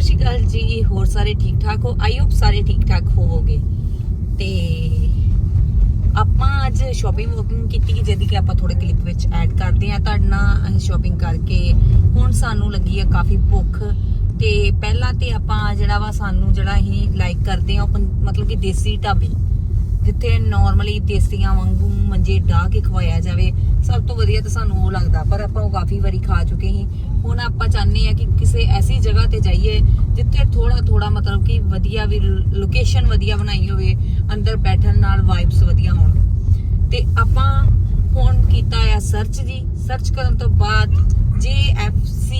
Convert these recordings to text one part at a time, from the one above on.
ਸਤਿ ਸ਼੍ਰੀ ਅਕਾਲ ਜੀ, ਹੋਰ ਸਾਰੇ ਠੀਕ ਠਾਕ ਹੋ? ਆਈ ਹੋਪ ਸਾਰੇ ਠੀਕ ਠਾਕ ਹੋਵੋਗੇ। ਤੇ ਆਪਾਂ ਅੱਜ ਸ਼ਾਪਿੰਗ ਵਾਕਿੰਗ ਕੀਤੀ ਜਿਹਦੀ ਕਿ ਆਪਾਂ ਥੋੜੇ ਕਲਿੱਪ ਵਿੱਚ ਐਡ ਕਰਦੇ ਆ ਤੁਹਾਡੇ ਸ਼ਾਪਿੰਗ ਕਰਕੇ ਹੁਣ ਸਾਨੂੰ ਲੱਗੀ ਆ ਕਾਫੀ ਭੁੱਖ। ਤੇ ਪਹਿਲਾਂ ਤੇ ਆਪਾਂ ਜਿਹੜਾ ਵਾ ਸਾਨੂੰ ਜਿਹੜਾ ਅਸੀਂ ਲਾਈਕ ਕਰਦੇ ਆ ਮਤਲਬ ਕਿ ਦੇਸੀ ਢਾਬੇ, ਜਿੱਥੇ ਨਾਰਮਲੀ ਦੇਸੀਆਂ ਵਾਂਗੂ ਮੰਜੇ ਢਾ ਕੇ ਖਵਾਇਆ ਜਾਵੇ। ਸਭ ਤੋਂ ਵਧੀਆ ਤਾਂ ਸਾਨੂੰ ਉਹ ਲੱਗਦਾ, ਪਰ ਆਪਾਂ ਉਹ ਕਾਫੀ ਵਾਰੀ ਖਾ ਚੁੱਕੇ ਸੀ। ਹੁਣ ਆਪਾਂ ਚਾਹੁੰਦੇ ਆ ਕਿ ਕਿਸੇ ਐਸੀ ਜਗ੍ਹਾ ਤੇ ਜਾਈਏ ਜਿੱਥੇ ਥੋੜਾ ਥੋੜਾ ਮਤਲਬ ਕਿ ਵਧੀਆ ਵੀ ਲੋਕੇਸ਼ਨ ਵਧੀਆ ਬਣਾਈ ਹੋਵੇ ਅੰਦਰ ਬੈਠਣ ਨਾਲ ਵਾਈਬਸ ਵਧੀਆ ਹੋਣ। ਤੇ ਆਪਾਂ ਹੁਣ ਕੀਤਾ ਆ ਸਰਚ ਜੀ। ਸਰਚ ਕਰਨ ਤੋਂ ਬਾਅਦ JFC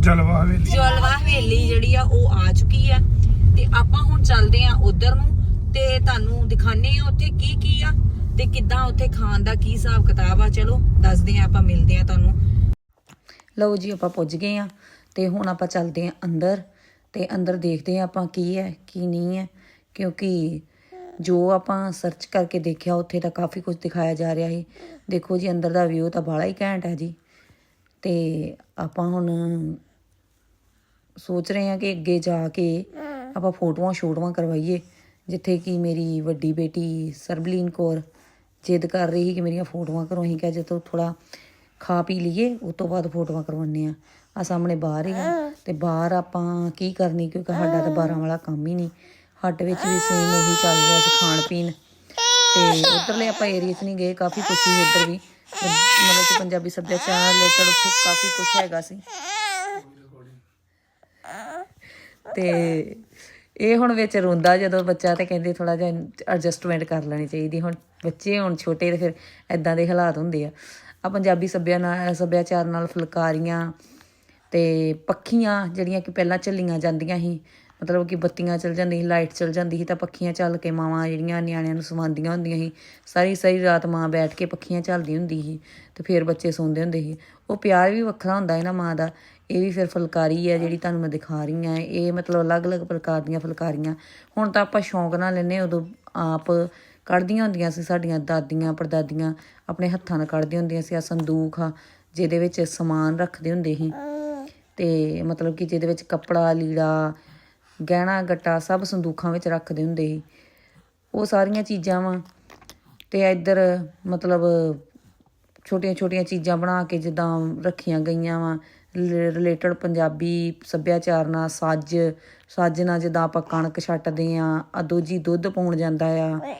ਜਲਵਾ ਹਵੇਲੀ। ਜਲਵਾ ਹਵੇਲੀ ਜਿਹੜੀ ਆ ਉਹ ਆ ਚੁੱਕੀ ਆ। ਤੇ ਆਪਾਂ ਹੁਣ ਚੱਲਦੇ ਆ ਉਧਰ ਨੂੰ। ਤੇ ਤੁਹਾਨੂੰ ਦਿਖਾਣੇ ਆ ਉੱਥੇ ਕੀ ਕੀ ਆ ਤੇ ਕਿੱਦਾਂ ਉੱਥੇ ਖਾਣ ਦਾ ਕੀ ਹਿਸਾਬ ਕਿਤਾਬ ਆ। ਚਲੋ, ਦੱਸਦੇ ਆ ਆਪਾਂ ਮਿਲਦੇ ਆ ਤੁਹਾਨੂੰ। ਲਓ ਜੀ, ਆਪਾਂ ਪੁੱਜ ਗਏ ਆ ਤੇ ਹੁਣ ਆਪਾਂ ਚੱਲਦੇ ਆ ਅੰਦਰ ਤੇ ਅੰਦਰ ਦੇਖਦੇ ਆ ਆਪਾਂ ਕੀ ਹੈ, ਕੀ ਨਹੀਂ ਹੈ, ਕਿਉਂਕਿ ਜੋ ਆਪਾਂ ਸਰਚ ਕਰਕੇ ਦੇਖਿਆ, ਉੱਥੇ ਤਾਂ ਕਾਫੀ ਕੁਝ ਦਿਖਾਇਆ ਜਾ ਰਿਹਾ ਸੀ। ਦੇਖੋ ਜੀ, ਅੰਦਰ ਦਾ ਵਿਊ ਤਾਂ ਬਾਲਾ ਹੀ ਘੈਂਟ ਹੈ ਜੀ। ਤੇ ਆਪਾਂ ਹੁਣ ਸੋਚ ਰਹੇ ਹਾਂ ਕਿ ਅੱਗੇ ਜਾ ਕੇ ਆਪਾਂ ਫੋਟੋਆਂ ਸ਼ੂਟਾਂ ਕਰਵਾਈਏ। ਜਿੱਥੇ ਕਿ ਮੇਰੀ ਵੱਡੀ ਬੇਟੀ ਸਰਬਲੀਨ ਕੌਰ ਜਿੱਦ ਕਰ ਰਹੀ ਸੀ ਕਿ ਮੇਰੀਆਂ ਫੋਟੋਆਂ ਕਰੋ ਅਸੀਂ ਕਿਹਾ ਜਦੋਂ ਥੋੜਾ ਖਾ ਪੀ ਲਈਏ ਉਸ ਤੋਂ ਬਾਅਦ ਫੋਟੋਆਂ ਕਰਵਾਉਣੇ ਆ ਆ ਸਾਹਮਣੇ ਬਾਹਰ ਹੀ ਆ। ਤੇ ਬਾਹਰ ਆਪਾਂ ਕੀ ਕਰਨੀ ਕਿਉਂਕਿ ਸਾਡਾ ਤਾਂ 12 ਵਾਲਾ ਕੰਮ ਹੀ ਨਹੀਂ। ਹੱਟ ਵਿੱਚ ਵੀ ਸੇਮ ਉਹੀ ਚੱਲ ਰਿਹਾ ਸੀ ਖਾਣ ਪੀਣ। ਤੇ ਉਧਰਲੇ ਆਪਾਂ ਏਰੀਆ 'ਚ ਨਹੀਂ ਗਏ ਕਾਫੀ ਕੁਛ ਸੀ ਉਧਰ ਵੀ। ਮਤਲਬ ਕਿ ਪੰਜਾਬੀ ਸੱਭਿਆਚਾਰ ਰਿਲੇਟਡ ਉੱਥੇ ਕਾਫੀ ਕੁਛ ਹੈਗਾ ਸੀ। ਤੇ ਇਹ ਹੁਣ ਵਿੱਚ ਰੋਂਦਾ ਜਦੋਂ ਬੱਚਾ ਤੇ ਕਹਿੰਦੇ ਥੋੜਾ ਜਿਹਾ ਐਡਜਸਟਮੈਂਟ ਕਰ ਲੈਣੀ ਚਾਹੀਦੀ, ਹੁਣ ਬੱਚੇ ਹੁਣ ਛੋਟੇ ਤੇ ਫਿਰ ਐਦਾਂ ਦੇ ਹਾਲਾਤ ਹੁੰਦੇ ਆ। ਆ ਪੰਜਾਬੀ ਸੱਭਿਆ ਨਾਲ ਸੱਭਿਆਚਾਰ ਨਾਲ ਫੁਲਕਾਰੀਆਂ ਤੇ ਪੱਖੀਆਂ ਜਿਹੜੀਆਂ ਕਿ ਪਹਿਲਾਂ ਚੱਲੀਆਂ ਜਾਂਦੀਆਂ ਸੀ ਮਤਲਬ ਕਿ ਬੱਤੀਆਂ ਚਲ ਜਾਂਦੀ ਸੀ, ਲਾਈਟ ਚਲ ਜਾਂਦੀ ਸੀ ਤਾਂ ਪੱਖੀਆਂ ਚੱਲ ਕੇ ਮਾਵਾਂ ਜਿਹੜੀਆਂ ਨਿਆਣਿਆਂ ਨੂੰ ਸਵਾਉਂਦੀਆਂ ਹੁੰਦੀਆਂ ਸੀ। ਸਾਰੀ ਸਾਰੀ ਰਾਤ ਮਾਂ ਬੈਠ ਕੇ ਪੱਖੀਆਂ ਚੱਲਦੀ ਹੁੰਦੀ ਸੀ ਤੇ ਫਿਰ ਬੱਚੇ ਸੌਂਦੇ ਹੁੰਦੇ ਸੀ। ਉਹ ਪਿਆਰ ਵੀ ਵੱਖਰਾ ਹੁੰਦਾ ਹੈ ਨਾ ਮਾਂ ਦਾ। ਇਹ ਵੀ ਫਿਰ ਫੁਲਕਾਰੀ ਹੈ ਜਿਹੜੀ ਤੁਹਾਨੂੰ ਮੈਂ ਦਿਖਾ ਰਹੀ ਹਾਂ। ਇਹ ਮਤਲਬ ਅਲੱਗ-ਅਲੱਗ ਪ੍ਰਕਾਰ ਦੀਆਂ ਫੁਲਕਾਰੀਆਂ। ਹੁਣ ਤਾਂ ਆਪਾਂ ਸ਼ੌਂਕ ਨਾਲ ਲੈਨੇ ਉਦੋਂ ਆਪ ਕੱਢਦੀਆਂ ਹੁੰਦੀਆਂ ਸੀ, ਸਾਡੀਆਂ ਦਾਦੀਆਂ, ਪੜਦਾਦੀਆਂ ਆਪਣੇ ਹੱਥਾਂ ਨਾਲ ਕੱਢਦੀਆਂ ਹੁੰਦੀਆਂ ਸੀ। ਆ ਸੰਦੂਖ ਆ, ਜਿਹਦੇ ਵਿੱਚ ਸਮਾਨ ਰੱਖਦੇ ਹੁੰਦੇ ਸੀ। ਤੇ ਮਤਲਬ ਕਿ ਜਿਹਦੇ ਵਿੱਚ ਕੱਪੜਾ, ਲੀੜਾ ਗਹਿਣਾ, ਗੱਟਾ ਸਭ ਸੰਦੂਖਾਂ ਵਿੱਚ ਰੱਖਦੇ ਹੁੰਦੇ ਸੀ। ਉਹ ਸਾਰੀਆਂ ਚੀਜ਼ਾਂ ਵਾ। ਤੇ ਇੱਧਰ ਮਤਲਬ ਛੋਟੀਆਂ ਛੋਟੀਆਂ ਚੀਜ਼ਾਂ ਬਣਾ ਕੇ ਜਿੱਦਾਂ ਰੱਖੀਆਂ ਗਈਆਂ ਵਾ। ਰਿਲੇਟਡ ਪੰਜਾਬੀ ਸੱਭਿਆਚਾਰ ਨਾਲ ਸੱਜ ਸੱਜ ਨਾਲ ਜਿੱਦਾਂ ਆਪਾਂ ਕਣਕ ਛੱਟਦੇ ਆ, ਅਦੋ ਜੀ ਦੁੱਧ ਪਾਉਣ ਜਾਂਦਾ ਆ।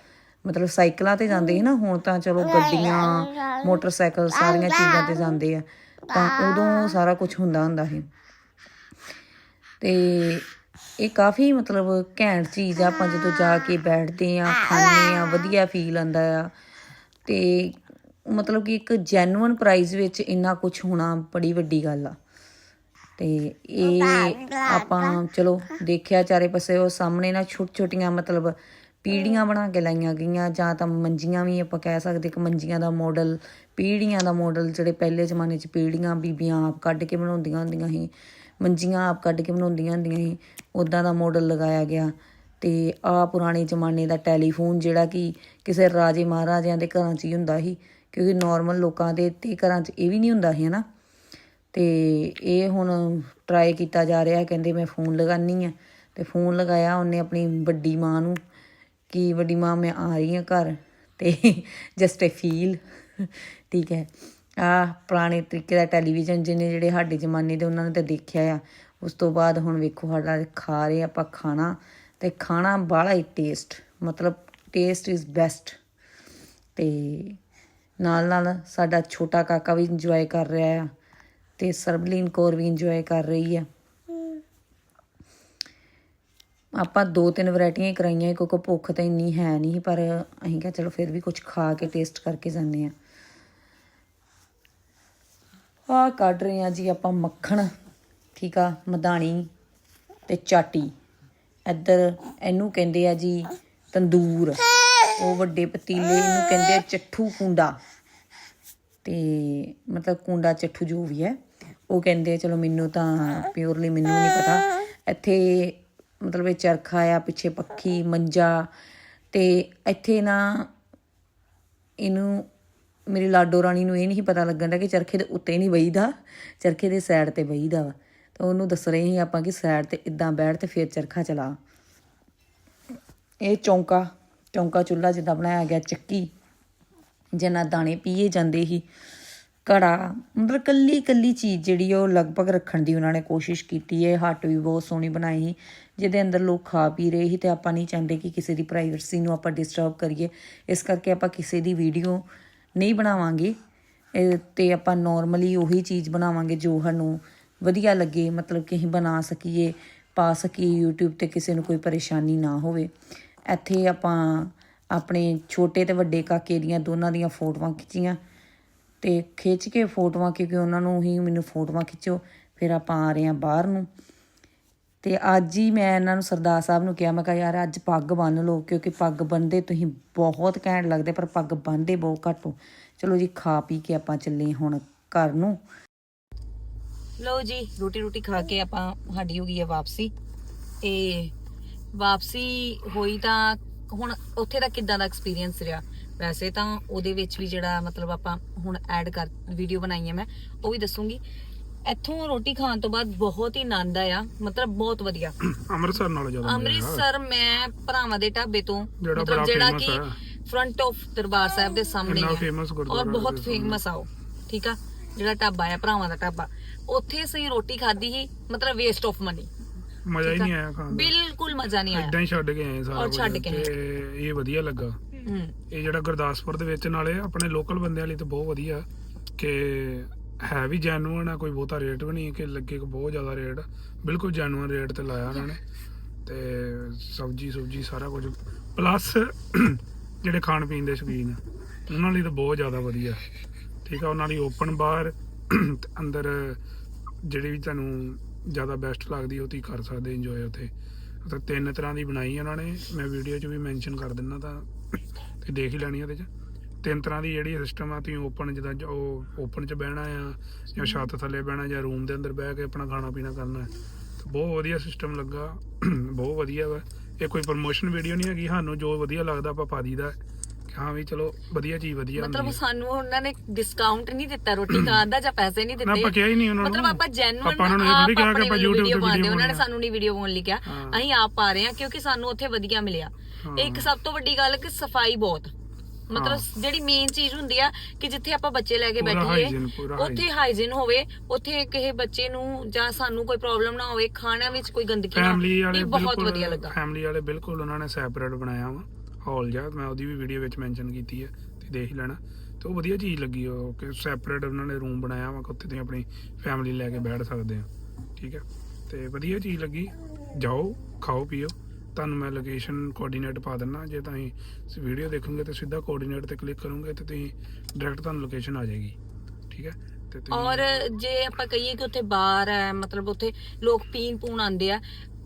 ਮਤਲਬ ਸਾਈਕਲਾਂ ਤੇ ਜਾਂਦੇ ਸੀ ਨਾ, ਹੁਣ ਤਾਂ ਚਲੋ ਗੱਡੀਆਂ, ਮੋਟਰਸਾਈਕਲ ਸਾਰੀਆਂ ਚੀਜ਼ਾਂ ਤੇ ਜਾਂਦੇ ਆ। ਤਾਂ ਉਦੋਂ ਸਾਰਾ ਕੁਝ ਹੁੰਦਾ ਹੁੰਦਾ ਸੀ। ਤੇ ਇਹ ਕਾਫੀ ਮਤਲਬ ਘੈਂਟ ਚੀਜ਼ ਆ, ਆਪਾਂ ਜਦੋਂ ਜਾ ਕੇ ਬੈਠਦੇ ਆ, ਖਾਂਦੇ ਆ, ਵਧੀਆ ਫੀਲ ਆਂਦਾ ਆ। ਤੇ ਮਤਲਬ ਕਿ ਇੱਕ ਜੈਨੂਅਨ ਪ੍ਰਾਈਸ ਵਿੱਚ ਇੰਨਾ ਕੁਝ ਹੋਣਾ ਬੜੀ ਵੱਡੀ ਗੱਲ ਆ। ਤੇ ਇਹ ਆਪਾਂ ਚਲੋ ਦੇਖਿਆ ਚਾਰੇ ਪਾਸੇ, ਉਹ ਸਾਹਮਣੇ ਨਾ ਛੋਟ ਛੋਟੀਆਂ ਮਤਲਬ ਪੀੜੀਆਂ ਬਣਾ ਕੇ ਲਾਈਆਂ ਗਈਆਂ, ਜਾਂ ਤਾਂ ਮੰਜੀਆਂ ਵੀ ਆਪਾਂ ਕਹਿ ਸਕਦੇ ਕਿ ਮੰਜੀਆਂ ਦਾ ਮਾਡਲ ਪੀੜੀਆਂ ਦਾ ਮਾਡਲ ਜਿਹੜੇ ਪਹਿਲੇ ਜ਼ਮਾਨੇ 'ਚ ਪੀੜੀਆਂ ਬੀਬੀਆਂ ਆਪ ਕੱਢ ਕੇ ਬਣਾਉਂਦੀਆਂ ਹੁੰਦੀਆਂ ਸੀ। ਮੰਜੀਆਂ ਆਪ ਕੱਢ ਕੇ ਬਣਾਉਂਦੀਆਂ ਹੁੰਦੀਆਂ ਸੀ। ਉਦਾਂ ਦਾ ਮਾਡਲ ਲਗਾਇਆ ਗਿਆ। ਤੇ ਆ ਪੁਰਾਣੇ ਜ਼ਮਾਨੇ ਦਾ ਟੈਲੀਫੋਨ ਜਿਹੜਾ ਕਿ ਕਿਸੇ ਰਾਜੇ ਮਹਾਰਾਜਿਆਂ ਦੇ ਘਰਾਂ 'ਚ ਹੀ ਹੁੰਦਾ ਸੀ। ਕਿਉਂਕਿ ਨਾਰਮਲ ਲੋਕਾਂ ਦੇ ਤੇ ਘਰਾਂ 'ਚ ਇਹ ਵੀ ਨਹੀਂ ਹੁੰਦਾ ਸੀ, ਹਨਾ? ਤੇ ਇਹ ਹੁਣ ਟਰਾਈ ਕੀਤਾ ਜਾ ਰਿਹਾ, ਕਹਿੰਦੇ ਮੈਂ ਫੋਨ ਲਗਾਨੀ ਆ ਤੇ ਫੋਨ ਲਗਾਇਆ, ਉਹਨੇ ਆਪਣੀ ਵੱਡੀ ਮਾਂ ਨੂੰ ਕਿ ਵੱਡੀ ਮਾਂ ਮੈਂ ਆ ਰਹੀ ਹਾਂ ਘਰ। ਤੇ ਜਸਟ ਅ ਫੀਲ ਠੀਕ ਹੈ। ਆ ਪੁਰਾਣੇ ਤਰੀਕੇ ਦਾ ਟੈਲੀਵਿਜ਼ਨ ਜਿਹਨੇ ਜਿਹੜੇ ਸਾਡੇ ਜ਼ਮਾਨੇ ਦੇ ਉਹਨਾਂ ਨੇ ਤਾਂ ਦੇਖਿਆ ਆ। ਉਸ ਤੋਂ ਬਾਅਦ ਹੁਣ ਵੇਖੋ ਸਾਡਾ ਖਾ ਰਹੇ ਆਪਾਂ ਖਾਣਾ ਤੇ ਖਾਣਾ ਬਾਹਲਾ ਹੀ ਟੇਸਟ ਮਤਲਬ ਟੇਸਟ ਇਜ਼ ਬੈਸਟ ਤੇ ਨਾਲ ਨਾਲ ਸਾਡਾ ਛੋਟਾ ਕਾਕਾ ਵੀ ਇੰਜੋਏ ਕਰ ਰਿਹਾ ਆ ਤੇ ਸਰਬਲੀਨ ਕੌਰ ਵੀ ਇੰਜੋਏ ਕਰ ਰਹੀ ਆ। ਆਪਾਂ ਦੋ ਤਿੰਨ ਵੈਰਾਈਟੀਆਂ ਹੀ ਕਰਾਈਆਂ ਕਿਉਂਕਿ ਭੁੱਖ ਤਾਂ ਇੰਨੀ ਹੈ ਨਹੀਂ, ਪਰ ਅਸੀਂ ਕਿਹਾ ਚਲੋ ਫਿਰ ਵੀ ਕੁਝ ਖਾ ਕੇ ਟੇਸਟ ਕਰਕੇ ਜਾਂਦੇ ਆ। ਆ ਕੱਢ ਰਹੇ ਆ ਜੀ ਆਪਾਂ ਮੱਖਣ, ਠੀਕ ਆ ਮਧਾਣੀ ਤੇ ਚਾਟੀ। ਇੱਧਰ ਇਹਨੂੰ ਕਹਿੰਦੇ ਆ ਜੀ ਤੰਦੂਰ, ਉਹ ਵੱਡੇ ਪਤੀਲੇ ਇਹਨੂੰ ਕਹਿੰਦੇ ਆ ਚੱਠੂ ਕੁੰਡਾ। ਤੇ ਮਤਲਬ ਕੁੰਡਾ ਚੱਠੂ ਜੋ ਵੀ ਹੈ, ਉਹ ਕਹਿੰਦੇ ਆ, ਚਲੋ ਮੈਨੂੰ ਤਾਂ ਪਿਓਰਲੀ ਮੈਨੂੰ ਨਹੀਂ ਪਤਾ। ਇੱਥੇ ਮਤਲਬ ਇਹ ਚਰਖਾ ਆ, ਪਿੱਛੇ ਪੱਖੀ, ਮੰਜਾ ਤੇ ਇੱਥੇ ਨਾ ਇਹਨੂੰ ਮੇਰੀ ਲਾਡੋ ਰਾਣੀ ਨੂੰ ਇਹ ਨਹੀਂ ਪਤਾ ਲੱਗਣ ਦਾ ਕਿ ਚਰਖੇ ਦੇ ਉੱਤੇ ਨਹੀਂ ਬਈਦਾ, ਚਰਖੇ ਦੇ ਸਾਈਡ ਤੇ ਬਈਦਾ ਵਾ। ਤਾਂ ਉਹਨੂੰ ਦੱਸ ਰਹੇ ਸੀ ਆਪਾਂ ਕਿ ਸਾਈਡ ਤੇ ਇਦਾਂ ਬੈਠ ਤੇ ਫਿਰ ਚਰਖਾ ਚਲਾ। ਇਹ ਚੌਂਕਾ ਚੌਂਕਾ ਚੁੱਲ੍ਹਾ ਜਿੱਦਾਂ ਬਣਾਇਆ ਗਿਆ, ਚੱਕੀ, ਜਿੰਨਾ ਦਾਣੇ ਪੀਏ ਜਾਂਦੇ ਸੀ। ਘੜਾ, ਮਤਲਬ ਕੱਲੀ ਕੱਲੀ ਚੀਜ਼ ਜਿਹੜੀ ਉਹ ਲਗਭਗ ਰੱਖਣ ਦੀ ਉਹਨਾਂ ਨੇ ਕੋਸ਼ਿਸ਼ ਕੀਤੀ ਹੈ ਹੱਟ ਵੀ ਬਹੁਤ ਸੋਹਣੀ ਬਣਾਈ ਸੀ, ਜਿਹਦੇ ਅੰਦਰ ਲੋਕ ਖਾ ਪੀ ਰਹੇ ਸੀ ਤੇ ਆਪਾਂ ਨਹੀਂ ਚਾਹੁੰਦੇ ਕਿ ਕਿਸੇ ਦੀ ਪ੍ਰਾਈਵੇਸੀ ਨੂੰ ਆਪਾਂ ਡਿਸਟਰਬ ਕਰੀਏ। ਇਸ ਕਰਕੇ ਆਪਾਂ ਕਿਸੇ ਦੀ ਵੀਡੀਓ ਨਹੀਂ ਬਣਾਵਾਂਗੇ। ਇਹ ਤੇ ਆਪਾਂ ਨਾਰਮਲੀ ਉਹੀ ਚੀਜ਼ ਬਣਾਵਾਂਗੇ ਜੋ ਸਾਨੂੰ ਵਧੀਆ ਲੱਗੇ, ਮਤਲਬ ਕਿ ਅਸੀਂ ਬਣਾ ਸਕੀਏ, ਪਾ ਸਕੀਏ YouTube ਤੇ ਕਿਸੇ ਨੂੰ ਕੋਈ ਪਰੇਸ਼ਾਨੀ ਨਾ ਹੋਵੇ। ਇੱਥੇ ਆਪਾਂ ਆਪਣੇ ਛੋਟੇ ਤੇ ਵੱਡੇ ਕਾਕੇ ਦੀਆਂ ਦੋਨਾਂ ਦੀਆਂ ਫੋਟੋਆਂ ਖਿੱਚੀਆਂ ਤੇ ਖਿੱਚ ਕੇ ਫੋਟੋਆਂ, ਕਿਉਂਕਿ ਉਹਨਾਂ ਨੂੰ ਹੀ ਮੈਨੂੰ ਫੋਟੋਆਂ ਖਿੱਚੋ, ਫਿਰ ਆਪਾਂ ਆ ਰਹੇ ਹਾਂ ਬਾਹਰ ਨੂੰ। ਤੇ ਅੱਜ ਹੀ ਮੈਂ ਇਹਨਾਂ ਨੂੰ ਸਰਦਾਰ ਸਾਹਿਬ ਨੂੰ ਕਿਹਾ, ਮੈਂ ਕਿਹਾ, ਯਾਰ, ਅੱਜ ਪੱਗ ਬੰਨ ਲਓ, ਕਿਉਂਕਿ ਪੱਗ ਬੰਨਦੇ ਤੁਸੀਂ ਬਹੁਤ ਘੈਂਟ ਲੱਗਦੇ, ਪਰ ਪੱਗ ਬੰਨਦੇ ਬਹੁਤ ਘੱਟ ਹੋ। ਚਲੋ ਜੀ, ਖਾ ਪੀ ਕੇ ਆਪਾਂ ਚੱਲੇ ਹੁਣ ਘਰ ਨੂੰ। ਲਓ ਜੀ ਰੋਟੀ ਰੋਟੀ ਖਾ ਕੇ ਆਪਾਂ ਸਾਡੀ ਹੋ ਗਈ ਹੈ ਵਾਪਸੀ। ਤੇ ਵਾਪਸੀ ਹੋਈ ਤਾਂ ਹੁਣ ਉੱਥੇ ਦਾ ਕਿੱਦਾਂ ਦਾ ਐਕਸਪੀਰੀਅੰਸ ਰਿਹਾ? ਵੈਸੇ ਤਾਂ ਉਹਦੇ ਵਿੱਚ ਵੀ ਜਿਹੜਾ ਮਤਲਬ ਆਪਾਂ ਹੁਣ ਐਡ ਕਰ ਵੀਡੀਓ ਬਣਾਈ ਹੈ ਮੈਂ, ਉਹ ਵੀ ਦੱਸੂਗੀ। ਇੱਥੋਂ ਰੋਟੀ ਖਾਣ ਤੋਂ ਬਾਅਦ ਬਹੁਤ ਹੀ ਆਨੰਦ ਆਇਆ ਮਤਲਬ ਬਹੁਤ ਵਧੀਆ। ਅੰਮ੍ਰਿਤਸਰ ਨਾਲੋਂ ਜ਼ਿਆਦਾ ਅੰਮ੍ਰਿਤਸਰ ਮੈਂ ਭਰਾਵਾਂ ਦੇ ਢਾਬੇ ਤੋਂ ਜਿਹੜਾ ਮਤਲਬ ਬੜਾ ਜਿਹੜਾ famous ਕਿ ਹੈ। ਫਰੰਟ ਆਫ ਦਰਬਾਰ ਸਾਹਿਬ ਦੇ ਸਾਹਮਣੇ ਇੰਨਾ ਹੈ famous ਔਰ ਬਹੁਤ। ਫੇਮਸ ਆ ਉਹ ਠੀਕ ਆ? ਜਿਹੜਾ ਢਾਬਾ ਆ ਭਰਾਵਾਂ ਦਾ ਢਾਬਾ। ਉੱਥੇ ਅਸੀਂ ਰੋਟੀ ਖਾਧੀ ਸੀ ਮਤਲਬ ਵੇਸਟ ਆਫ ਮਨੀ ਮਜ਼ਾ ਹੀ ਨਹੀਂ ਆਇਆ ਖਾਣ ਦਾ। ਬਿਲਕੁਲ ਮਜ਼ਾ ਨਹੀਂ ਆਇਆ। ਇਦਾਂ ਹੀ ਛੱਡ ਕੇ ਆਏ ਸਾਰਾ ਔਰ ਕੁਝ। ਛੱਡ ਕੇ ਆਏ। ਤੇ ਇਹ ਵਧੀਆ ਲੱਗਾ। ਹੂੰ। ਇਹ ਜਿਹੜਾ ਗੁਰਦਾਸਪੁਰ ਦੇ ਵਿੱਚ ਨਾਲੇ ਆਪਣੇ ਲੋਕਲ ਬੰਦਿਆਂ ਲਈ ਤਾਂ ਬਹੁਤ ਵਧੀਆ ਕਿ ਹੈ ਵੀ ਜੈਨੂਅਨ ਆ ਕੋਈ ਬਹੁਤਾ ਰੇਟ ਵੀ ਨਹੀਂ ਕਿ ਲੱਗੇ ਕਿ ਬਹੁਤ ਜ਼ਿਆਦਾ ਰੇਟ ਬਿਲਕੁਲ ਜੈਨੂਅਨ ਰੇਟ ਤੇ ਲਾਇਆ ਉਹਨਾਂ ਨੇ। ਤੇ ਸਬਜੀ ਸੁਬਜੀ ਸਾਰਾ ਕੁਝ। ਪਲੱਸ ਜਿਹੜੇ ਖਾਣ ਪੀਣ ਦੇ ਸ਼ੌਕੀਨ ਆ, ਉਹਨਾਂ ਲਈ ਤਾਂ ਬਹੁਤ ਜ਼ਿਆਦਾ ਵਧੀਆ। ਠੀਕ ਆ ਉਹਨਾਂ ਲਈ ਓਪਨ ਬਾਰ ਤੇ ਅੰਦਰ ਜਿਹੜੀ ਵੀ ਤੁਹਾਨੂੰ ਜ਼ਿਆਦਾ ਬੈਸਟ ਲੱਗਦੀ ਉਹ ਤੁਸੀਂ ਕਰ ਸਕਦੇ ਇੰਜੋਏ ਉੱਥੇ। ਤਾਂ ਤਿੰਨ ਤਰ੍ਹਾਂ ਦੀ ਬਣਾਈ ਉਹਨਾਂ ਨੇ। ਮੈਂ ਵੀਡੀਓ 'ਚ ਵੀ ਮੈਂਸ਼ਨ ਕਰ ਦਿੰਦਾ ਤਾਂ। ਤੇ ਦੇਖ ਹੀ ਲੈਣੀ ਉਹਦੇ 'ਚ। ਤਿੰਨ ਤਰ੍ਹਾਂ ਦੀ ਜਿਹੜੀ ਸਿਸਟਮ ਆ ਤੁਸੀਂ ਓਪਨ ਜਿੱਦਾਂ ਉਹ ਓਪਨ 'ਚ ਬਹਿਣਾ ਆ ਜਾਂ ਛੱਤ ਥੱਲੇ ਬਹਿਣਾ ਜਾਂ ਰੂਮ ਦੇ ਅੰਦਰ ਬਹਿ ਕੇ ਆਪਣਾ ਖਾਣਾ ਪੀਣਾ ਕਰਨਾ। ਬਹੁਤ ਵਧੀਆ ਸਿਸਟਮ ਲੱਗਾ ਬਹੁਤ ਵਧੀਆ ਵਾ। ਇਹ ਕੋਈ ਪ੍ਰੋਮੋਸ਼ਨ ਵੀਡੀਓ ਨਹੀਂ ਹੈਗੀ ਸਾਨੂੰ ਜੋ ਵਧੀਆ ਲੱਗਦਾ ਆਪਾਂ ਪਾ ਦਈਦਾ। ਕਿ ਹਾਂ ਵੀ ਚਲੋ ਵਧੀਆ ਚੀਜ਼ ਵਧੀਆ ਮਤਲਬ ਸਾਨੂੰ ਉਹਨਾਂ ਨੇ ਡਿਸਕਾਊਂਟ ਨਹੀਂ ਦਿੱਤਾ ਰੋਟੀ ਖਾਣ ਦਾ ਜਾਂ ਪੈਸੇ ਨਹੀਂ ਦਿੱਤੇ। ਆਪਾਂ ਕਿਹਾ ਹੀ ਨਹੀਂ ਉਹਨਾਂ ਨੂੰ। ਮਤਲਬ ਆਪਾਂ ਜੈਨੂਇਨ ਆਪਾਂ ਉਹਨਾਂ ਨੂੰ ਥੋੜੀ ਕਿਹਾ ਕਿ ਆਪਾਂ YouTube ਤੇ ਵੀਡੀਓ ਉਹਨਾਂ ਨੇ ਸਾਨੂੰ ਨਹੀਂ ਵੀਡੀਓ ਪਾਉਣ ਲਈ ਕਿਹਾ। ਅਸੀਂ ਆਪ ਪਾ ਰਹੇ ਹਾਂ ਕਿਉਂਕਿ ਸਾਨੂੰ ਉੱਥੇ ਵਧੀਆ ਮਿਲਿਆ। ਇੱਕ ਸਭ ਤੋਂ ਵੱਡੀ ਗੱਲ ਕਿ ਸਫ਼ਾਈ ਬਹੁਤ। ਮਤਲਬ ਜਿਹੜੀ ਮੇਨ ਚੀਜ਼ ਹੁੰਦੀ ਆ ਕਿ ਜਿੱਥੇ ਆਪਾਂ ਬੱਚੇ ਲੈ ਕੇ ਬੈਠੀਏ ਉੱਥੇ ਹਾਈਜੀਨ ਹੋਵੇ ਉੱਥੇ ਕਿਸੇ ਬੱਚੇ ਨੂੰ ਜਾਂ ਸਾਨੂੰ ਕੋਈ ਪ੍ਰੋਬਲਮ ਨਾ ਹੋਵੇ ਖਾਣਾ ਵਿੱਚ ਕੋਈ ਗੰਦਗੀ ਨਾ ਇਹ ਬਹੁਤ ਵਧੀਆ ਲੱਗਾ। ਫੈਮਿਲੀ ਵਾਲੇ ਬਿਲਕੁਲ ਉਹਨਾਂ ਨੇ ਸੈਪਰੇਟ ਬਣਾਇਆ ਵਾ ਹਾਲ ਜਾ ਮੈਂ ਉਹਦੀ ਵੀ ਵੀਡੀਓ ਵਿੱਚ ਮੈਂਸ਼ਨ ਕੀਤੀ ਹੈ ਤੇ ਦੇਖ ਲੈਣਾ। ਤੇ ਉਹ ਵਧੀਆ ਚੀਜ਼ ਲੱਗੀ ਉਹ ਕਿ ਸੈਪਰੇਟ ਉਹਨਾਂ ਨੇ ਰੂਮ ਬਣਾਇਆ ਵਾ ਕਿ ਉੱਥੇ ਤੁਸੀਂ ਆਪਣੀ ਫੈਮਿਲੀ ਲੈ ਕੇ ਬੈਠ ਸਕਦੇ ਆ ਠੀਕ ਹੈ ਤੇ ਵਧੀਆ ਚੀਜ਼ ਲੱਗੀ ਜਾਓ ਖਾਓ ਪੀਓ। ਤੁਹਾਨੂੰ ਮੈਂ ਲੋਕੇਸ਼ਨ ਕੋਆਰਡੀਨੇਟ ਪਾ ਦਿੰਨਾ। ਜੇ ਤੁਸੀਂ ਵੀਡੀਓ ਦੇਖੋਗੇ ਤੇ ਸਿੱਧਾ ਕੋਆਰਡੀਨੇਟ ਤੇ ਕਲਿੱਕ ਕਰੋਗੇ ਤੇ ਤੁਸੀਂ ਡਾਇਰੈਕਟ ਤੁਹਾਨੂੰ ਲੋਕੇਸ਼ਨ ਆ ਜਾਏਗੀ। ਠੀਕ ਹੈ? ਤੇ ਤੁਸੀਂ ਔਰ ਜੇ ਆਪਾਂ ਕਹੀਏ ਕਿ ਉੱਥੇ ਬਾਰ ਹੈ, ਮਤਲਬ ਉੱਥੇ ਲੋਕ ਪੀਣ ਪੂਣ ਆਉਂਦੇ ਆ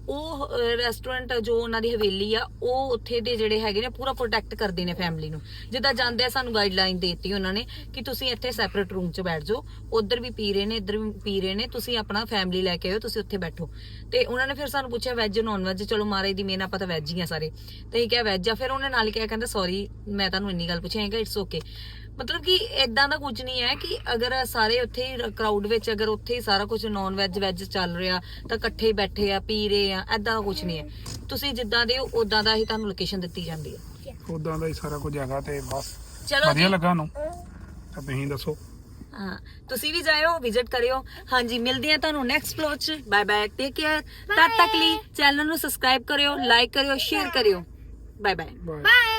ਉਹ ਰੈਸਟੋਰੈਂਟ ਜੋ ਉਹਨਾਂ ਦੀ ਹਵੇਲੀ ਆ, ਉਹ ਉੱਥੇ ਦੇ ਜਿਹੜੇ ਹੈਗੇ ਨੇ, ਪੂਰਾ ਪ੍ਰੋਟੈਕਟ ਕਰਦੇ ਨੇ ਫੈਮਿਲੀ ਨੂੰ। ਜਿੱਦਾਂ ਜਾਂਦੇ ਆ, ਸਾਨੂੰ ਗਾਈਡਲਾਈਨ ਦੇਤੀ ਉਹਨਾਂ ਨੇ ਕਿ ਤੁਸੀਂ ਇੱਥੇ ਸੈਪਰੇਟ ਰੂਮ 'ਚ ਬੈਠ ਜਾਓ। ਉਧਰ ਵੀ ਪੀ ਰਹੇ ਨੇ, ਇੱਧਰ ਵੀ ਪੀ ਰਹੇ ਨੇ, ਤੁਸੀਂ ਆਪਣਾ ਫੈਮਿਲੀ ਲੈ ਕੇ ਆਇਓ, ਤੁਸੀਂ ਉੱਥੇ ਬੈਠੋ। ਤੇ ਉਹਨਾਂ ਨੇ ਫਿਰ ਸਾਨੂੰ ਪੁੱਛਿਆ ਵੈਜ ਨਾਨ ਵੈਜ ਚਲੋ ਮਹਾਰਾਜ ਦੀ ਮੇਨ ਆਪਾਂ ਤਾਂ ਵੈਜ ਹੀ ਆ ਸਾਰੇ। ਤੇ ਇਹ ਕਿਹਾ ਵੈਜ ਆ, ਫਿਰ ਉਹਨੇ ਨਾਲ ਕਿਹਾ, ਕਹਿੰਦਾ ਸੌਰੀ ਮੈਂ ਤੁਹਾਨੂੰ ਇੰਨੀ ਗੱਲ ਪੁੱਛਿਆ ਹੈਗਾ ਇਟਸ ਓਕੇ ਮਤਲਬ ਕਿ ਇਦਾਂ ਦਾ ਕੁਝ ਨਹੀਂ ਹੈ ਕਿ ਅਗਰ ਸਾਰੇ ਉੱਥੇ ਹੀ ਕਰਾਊਡ ਵਿੱਚ ਅਗਰ ਉੱਥੇ ਹੀ ਸਾਰਾ ਕੁਝ ਨਾਨ ਵੈਜ ਵੈਜ ਚੱਲ ਰਿਹਾ ਤਾਂ ਇਕੱਠੇ ਹੀ ਬੈਠੇ ਆ ਪੀ ਰਹੇ ਆ ਐਦਾਂ ਕੁਝ ਨਹੀਂ ਹੈ। ਤੁਸੀਂ ਜਿੱਦਾਂ ਦੇ ਹੋ ਉਦਾਂ ਦਾ ਹੀ ਤੁਹਾਨੂੰ ਲੋਕੇਸ਼ਨ ਦਿੱਤੀ ਜਾਂਦੀ ਹੈ। ਉਦਾਂ ਦਾ ਹੀ ਸਾਰਾ ਕੁਝ ਹੈਗਾ ਤੇ ਬਸ। ਚਲੋ ਵਧੀਆ ਲੱਗਾ ਨੂੰ ਤਾਂ ਤੁਸੀਂ ਦੱਸੋ। ਹਾਂ। ਤੁਸੀਂ ਵੀ ਜਾਇਓ ਵਿਜ਼ਿਟ ਕਰਿਓ। ਹਾਂਜੀ ਮਿਲਦੇ ਆ ਤੁਹਾਨੂੰ ਨੈਕਸਟ ਵਲੌਗ 'ਚ। ਬਾਏ ਬਾਏ ਟੇਕ ਕੇਅਰ ਤਦ ਤੱਕ ਲਈ ਚੈਨਲ ਨੂੰ ਸਬਸਕ੍ਰਾਈਬ ਕਰਿਓ ਲਾਈਕ ਕਰਿਓ ਸ਼ੇਅਰ ਕਰਿਓ। Bye bye bye.